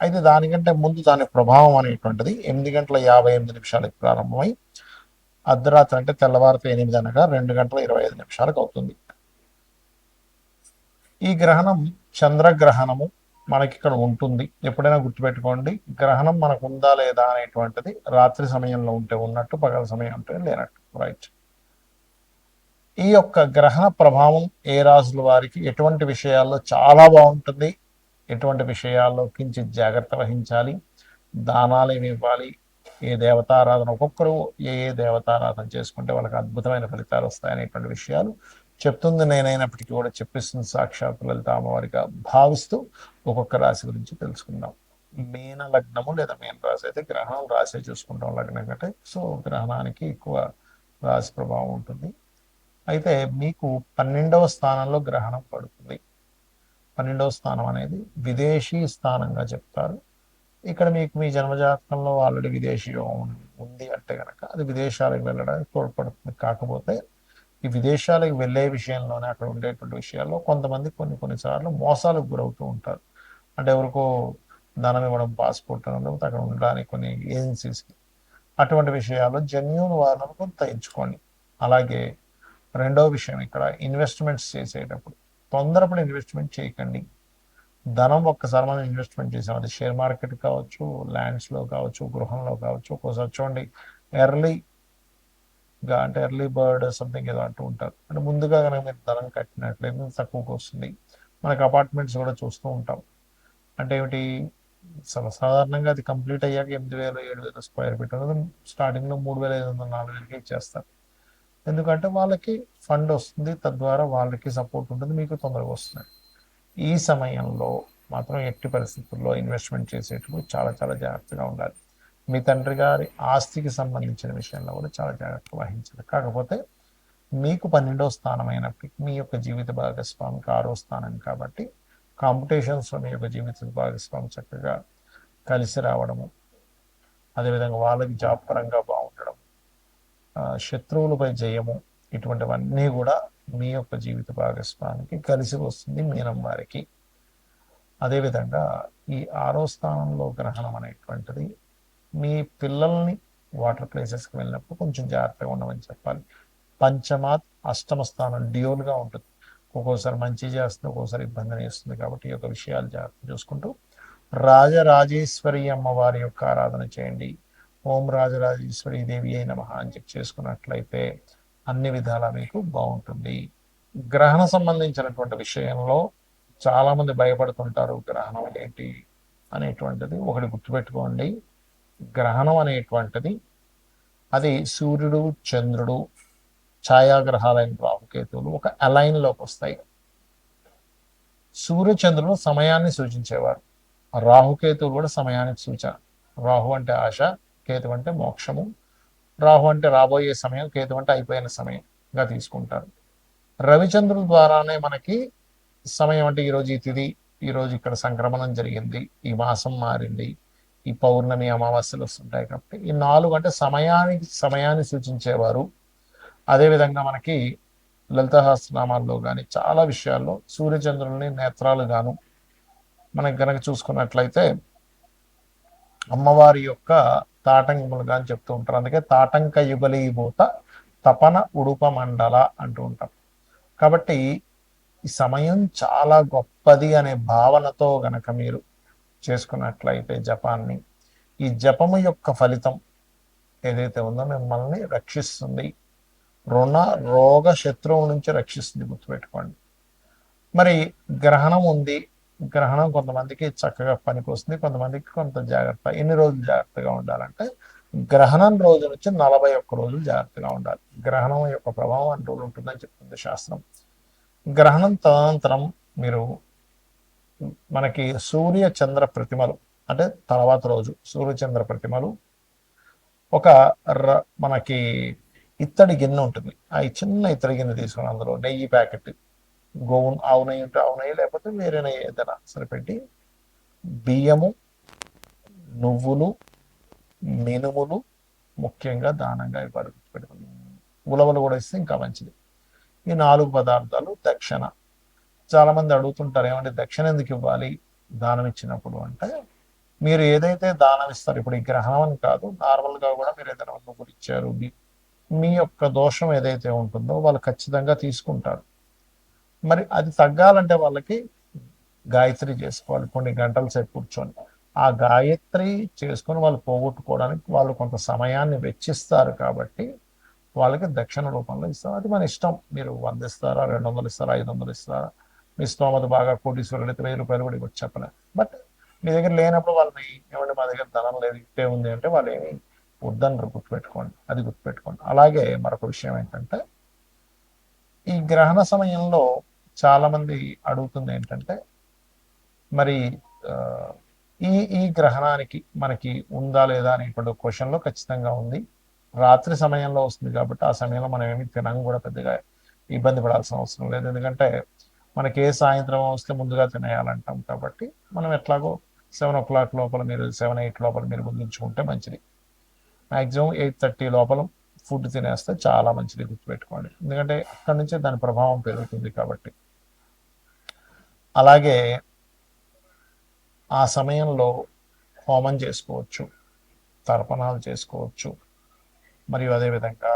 అయితే దానికంటే ముందు దాని ప్రభావం అనేటువంటిది ఎనిమిది గంటల యాభై ఎనిమిది నిమిషాలకు ప్రారంభమై అర్ధరాత్రి అంటే తెల్లవారితో ఎనిమిది అనగా రెండు గంటల ఇరవై ఐదు నిమిషాలకు అవుతుంది. ఈ గ్రహణం చంద్రగ్రహణము మనకి ఇక్కడ ఉంటుంది. ఎప్పుడైనా గుర్తుపెట్టుకోండి గ్రహణం మనకు ఉందా లేదా అనేటువంటిది రాత్రి సమయంలో ఉంటే ఉన్నట్టు పగల సమయం ఉంటే లేనట్టు. రైట్ ఈ యొక్క గ్రహణ ప్రభావం ఏ రాజుల వారికి ఎటువంటి విషయాల్లో చాలా బాగుంటుంది ఎటువంటి విషయాల్లో కించిత్ జాగ్రత్త వహించాలి? దానాలు ఏమి ఇవ్వాలి? ఏ దేవతారాధన ఒక్కొక్కరు ఏ ఏ దేవతారాధన చేసుకుంటే వాళ్ళకి అద్భుతమైన ఫలితాలు వస్తాయనేటువంటి విషయాలు చెప్తుంది. నేనైనప్పటికీ కూడా చెప్పిస్తుంది సాక్షాత్ లలిత అమ్మవారిగా భావిస్తూ ఒక్కొక్క రాశి గురించి తెలుసుకుందాం. మీన లగ్నము లేదా మీన రాశి అయితే గ్రహణం రాశి చూసుకుంటాం లగ్నం కంటే. సో గ్రహణానికి ఎక్కువ రాశి ప్రభావం ఉంటుంది. అయితే మీకు పన్నెండవ స్థానంలో గ్రహణం పడుతుంది. పన్నెండవ స్థానం అనేది విదేశీ స్థానంగా చెప్తారు. ఇక్కడ మీకు మీ జన్మజాతకంలో ఆల్రెడీ విదేశీ యోగం ఉంది అంటే కనుక అది విదేశాలకు వెళ్ళడానికి తోడ్పడుతుంది. కాకపోతే ఈ విదేశాలకు వెళ్ళే విషయంలోనే అక్కడ ఉండేటువంటి విషయాల్లో కొంతమంది కొన్ని కొన్నిసార్లు మోసాలకు గురవుతూ ఉంటారు. అంటే ఎవరికో ధనం ఇవ్వడం పాస్పోర్ట్ అని లేకపోతే అక్కడ ఉండడానికి కొన్ని ఏజెన్సీస్కి అటువంటి విషయాల్లో జెన్యున్ వాళ్ళను కొంత ఎంచుకోండి. అలాగే రెండో విషయం ఇక్కడ ఇన్వెస్ట్మెంట్స్ చేసేటప్పుడు తొందరపడి ఇన్వెస్ట్మెంట్ చేయకండి. ధనం ఒక్కసారి మనం ఇన్వెస్ట్మెంట్ చేసాం. అది షేర్ మార్కెట్ కావచ్చు ల్యాండ్స్లో కావచ్చు గృహంలో కావచ్చు ఒక్కోసారి చూడండి. ఎర్లీగా అంటే ఎర్లీ బర్డ్ సంథింగ్ ఏదో అంటూ ఉంటారు. అంటే ముందుగా కనుక మీరు ధనం కట్టినట్లయితే తక్కువకి వస్తుంది. మనకి అపార్ట్మెంట్స్ కూడా చూస్తూ ఉంటాం. అంటే ఏమిటి? సాధారణంగా అది కంప్లీట్ అయ్యాక ఎనిమిది వేలు ఏడు వేలు స్క్వేర్ ఫీట్. అనేది స్టార్టింగ్లో మూడు వేల ఐదు వందల నాలుగు వేలకి ఇచ్చేస్తారు. ఎందుకంటే వాళ్ళకి ఫండ్ వస్తుంది తద్వారా వాళ్ళకి సపోర్ట్ ఉంటుంది మీకు తొందరగా వస్తుంది. ఈ సమయంలో మాత్రం ఎట్టి పరిస్థితుల్లో ఇన్వెస్ట్మెంట్ చేసేటప్పుడు చాలా చాలా జాగ్రత్తగా ఉండాలి. మీ తండ్రి గారి ఆస్తికి సంబంధించిన విషయంలో కూడా చాలా జాగ్రత్త వహించాలి. కాకపోతే మీకు పన్నెండో స్థానం అయినప్పటికీ మీ యొక్క జీవిత భాగస్వామికి ఆరో స్థానం కాబట్టి కాంపిటీషన్స్లో మీ యొక్క జీవిత భాగస్వామి చక్కగా కలిసి రావడము అదేవిధంగా వాళ్ళకి జాబ్ పరంగా బాగుండడం శత్రువులపై జయము ఇటువంటివన్నీ కూడా మీ యొక్క జీవిత భాగస్వామికి కలిసి వస్తుంది మీనం వారికి అదేవిధంగా ఈ ఆరో స్థానంలో గ్రహణం అనేటువంటిది మీ పిల్లల్ని వాటర్ ప్లేసెస్కి వెళ్ళినప్పుడు కొంచెం జాగ్రత్తగా ఉండమని చెప్పాలి. పంచమాత్ అష్టమ స్థానం డ్యూల్గా ఉంటుంది. ఒక్కోసారి మంచి చేస్తుంది ఒక్కోసారి ఇబ్బందిని ఇస్తుంది కాబట్టి ఈ యొక్క విషయాలు జాగ్రత్త చూసుకుంటూ రాజరాజేశ్వరి అమ్మవారి యొక్క ఆరాధన చేయండి. ఓం రాజరాజేశ్వరి దేవి అయిన మహా అని చెప్పి చేసుకున్నట్లయితే అన్ని విధాలా మీకు బాగుంటుంది. గ్రహణ సంబంధించినటువంటి విషయంలో చాలా మంది భయపడుతుంటారు గ్రహణం ఏంటి అనేటువంటిది ఒకటి గుర్తుపెట్టుకోండి. గ్రహణం అనేటువంటిది అది సూర్యుడు చంద్రుడు ఛాయాగ్రహాలైన రాహుకేతువులు ఒక అలైన్లోకి వస్తాయి. సూర్య చంద్రుడు సమయాన్ని సూచించేవారు. రాహుకేతువులు కూడా సమయానికి సూచన. రాహు అంటే ఆశ కేతు అంటే మోక్షము. రాహు అంటే రాబోయే సమయం కేతు అంటే అయిపోయిన సమయంగా తీసుకుంటారు. రవిచంద్రుల ద్వారానే మనకి సమయం అంటే ఈరోజు ఈ తిది ఈరోజు ఇక్కడ సంక్రమణం జరిగింది ఈ మాసం మారింది ఈ పౌర్ణమి అమావాస్యలు వస్తుంటాయి కాబట్టి ఈ నాలుగు అంటే సమయానికి సమయాన్ని సూచించేవారు. అదేవిధంగా మనకి లలితహాస్నామాల్లో కానీ చాలా విషయాల్లో సూర్యచంద్రుల్ని నేత్రాలు గాను మనకి గనక చూసుకున్నట్లయితే అమ్మవారి యొక్క తాటంకములుగా అని చెప్తూ ఉంటారు. అందుకే తాటంక యుగలీభూత తపన ఉడుప మండల అంటూ ఉంటాం. కాబట్టి ఈ సమయం చాలా గొప్పది అనే భావనతో గనక మీరు చేసుకున్నట్లయితే జపాన్ని ఈ జపము యొక్క ఫలితం ఏదైతే ఉందో మిమ్మల్ని రక్షిస్తుంది. రుణ రోగ శత్రువు నుంచి రక్షిస్తుంది గుర్తుపెట్టుకోండి. మరి గ్రహణం ఉంది. గ్రహణం కొంతమందికి చక్కగా పనికి వస్తుంది కొంతమందికి కొంత జాగ్రత్త. ఎన్ని రోజులు జాగ్రత్తగా ఉండాలంటే గ్రహణం రోజు నుంచి నలభై ఒక్క రోజులు జాగ్రత్తగా ఉండాలి. గ్రహణం యొక్క ప్రభావం అంటూ ఉంటుందని చెప్తుంది శాస్త్రం. గ్రహణం తదనంతరం మీరు మనకి సూర్య చంద్ర ప్రతిమలు అంటే తర్వాత రోజు సూర్యచంద్ర ప్రతిమలు ఒక ర- మనకి ఇత్తడి గిన్నె ఉంటుంది. ఆ చిన్న ఇత్తడి గిన్నె తీసుకుని అందులో నెయ్యి ప్యాకెట్ గోవు ఆవు ఉంటే ఆవు లేకపోతే వేరే ఏదైనా సరిపెట్టి బియ్యము నువ్వులు మినుములు ముఖ్యంగా దానంగా ఇవ్వాలి పెట్టుకుని ఉలవలు కూడా ఇస్తే ఇంకా మంచిది. ఈ నాలుగు పదార్థాలు దక్షిణ. చాలామంది అడుగుతుంటారు ఏమంటే దక్షిణ ఎందుకు ఇవ్వాలి? దానం ఇచ్చినప్పుడు అంటే మీరు ఏదైతే దానం ఇస్తారు ఇప్పుడు ఈ గ్రహణం అని కాదు నార్మల్గా కూడా మీరు ఏదైనా నువ్వులు ఇచ్చారు మీ- మీ యొక్క దోషం ఏదైతే ఉంటుందో వాళ్ళు ఖచ్చితంగా తీసుకుంటారు. మరి అది తగ్గాలంటే వాళ్ళకి గాయత్రి చేసుకోవాలి. కొన్ని గంటల సేపు కూర్చొని. ఆ గాయత్రి చేసుకొని వాళ్ళు పోగొట్టుకోవడానికి వాళ్ళు కొంత సమయాన్ని వెచ్చిస్తారు కాబట్టి వాళ్ళకి దక్షిణ రూపంలో ఇస్తారు. అది మన ఇష్టం. మీరు వంద ఇస్తారా రెండు వందలు ఇస్తారా ఐదు వందలు ఇస్తారా? మీ స్తోమత బాగా కోటీశ్వరుడు అయితే వెయ్యి రూపాయలు కూడా ఇవ్వచ్చు చెప్పలే. బట్ మీ దగ్గర లేనప్పుడు వాళ్ళని ఏమంటే మా దగ్గర ధనం లేదు ఇట్టే ఉంది అంటే వాళ్ళు ఏమి వద్దన్నారు. గుర్తుపెట్టుకోండి. అది గుర్తుపెట్టుకోండి. అలాగే మరొక విషయం ఏంటంటే ఈ గ్రహణ సమయంలో చాలా మంది అడుగుతుంది ఏంటంటే మరి ఈ ఈ గ్రహణానికి మనకి ఉందా లేదా అనేటువంటి క్వశ్చన్లో ఖచ్చితంగా ఉంది. రాత్రి సమయంలో వస్తుంది కాబట్టి ఆ సమయంలో మనం ఏమి తినం కూడా పెద్దగా ఇబ్బంది పడాల్సిన అవసరం లేదు. ఎందుకంటే మనకి ఏ సాయంత్రం వస్తే ముందుగా తినేయాలంటాం కాబట్టి మనం ఎట్లాగో సెవెన్ ఓ క్లాక్ లోపల మీరు సెవెన్ ఎయిట్ లోపల మీరు ముగించుకుంటే మంచిది. మాక్సిమం ఎయిట్ థర్టీ లోపల ఫుడ్ తినేస్తే చాలా మంచిది గుర్తుపెట్టుకోండి. ఎందుకంటే అక్కడి నుంచే దాని ప్రభావం పెరుగుతుంది కాబట్టి. అలాగే ఆ సమయంలో హోమం చేసుకోవచ్చు తర్పణాలు చేసుకోవచ్చు మరియు అదేవిధంగా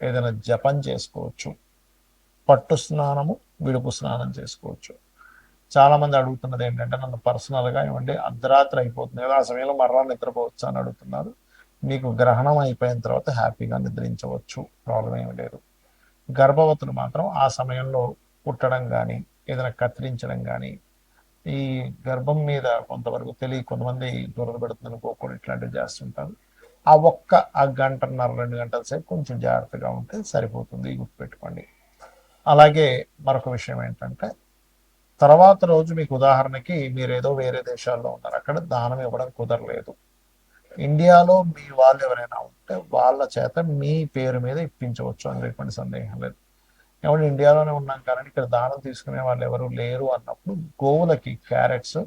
ఏదైనా జపం చేసుకోవచ్చు పట్టు స్నానము విడుపు స్నానం చేసుకోవచ్చు. చాలామంది అడుగుతున్నది ఏంటంటే నన్ను పర్సనల్గా ఏమంటే అర్ధరాత్రి అయిపోతుంది కదా ఆ సమయంలో మరలా నిద్రపోవచ్చు అని అడుగుతున్నారు. మీకు గ్రహణం అయిపోయిన తర్వాత హ్యాపీగా నిద్రించవచ్చు ప్రాబ్లం ఏమి లేదు. గర్భవతులు మాత్రం ఆ సమయంలో పుట్టడం కానీ ఏదైనా కత్తిరించడం కానీ ఈ గర్భం మీద కొంతవరకు తెలియ కొంతమంది దూరద పెడుతుంది అనుకోకుండా ఇట్లాంటివి చేస్తుంటారు. ఆ ఒక్క ఆ గంటన్నర రెండు గంటల సేపు కొంచెం జాగ్రత్తగా ఉంటే సరిపోతుంది గుర్తుపెట్టుకోండి అలాగే మరొక విషయం ఏంటంటే తర్వాత రోజు మీకు ఉదాహరణకి మీరు ఏదో వేరే దేశాల్లో ఉన్నారు అక్కడ దానం ఇవ్వడం కుదరలేదు. ఇండియాలో మీ వాళ్ళు ఎవరైనా ఉంటే వాళ్ళ చేత మీ పేరు మీద ఇప్పించవచ్చు అని చెప్పండి సందేహం లేదు. ఏమంటే ఇండియాలోనే ఉన్నాం కానీ ఇక్కడ దానం తీసుకునే వాళ్ళు ఎవరు లేరు అన్నప్పుడు గోవులకి క్యారెట్స్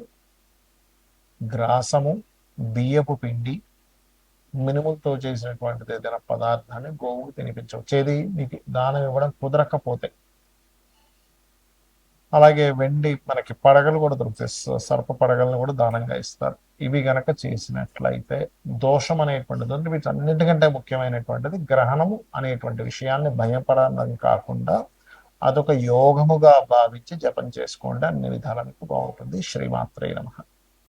గ్రాసము బియ్యపు పిండి మినుములతో చేసినటువంటిది ఏదైనా పదార్థాన్ని గోవుకు తినిపించవచ్చు. ఏది? మీకు దానం ఇవ్వడం కుదరకపోతే. అలాగే వెండి మనకి పడగలు కూడా దొరుకుతాయి. సర్ప పడగలను కూడా దానంగా ఇస్తారు. ఇవి గనక చేసినట్లయితే దోషం అనేటువంటిది అంటే వీటన్నిటికంటే ముఖ్యమైనటువంటిది గ్రహణము అనేటువంటి విషయాన్ని భయపడడం కాకుండా అదొక యోగముగా భావించి జపం చేసుకోండి. అన్ని విధాలకు బాగుంటుంది. శ్రీమాత్రే నమ.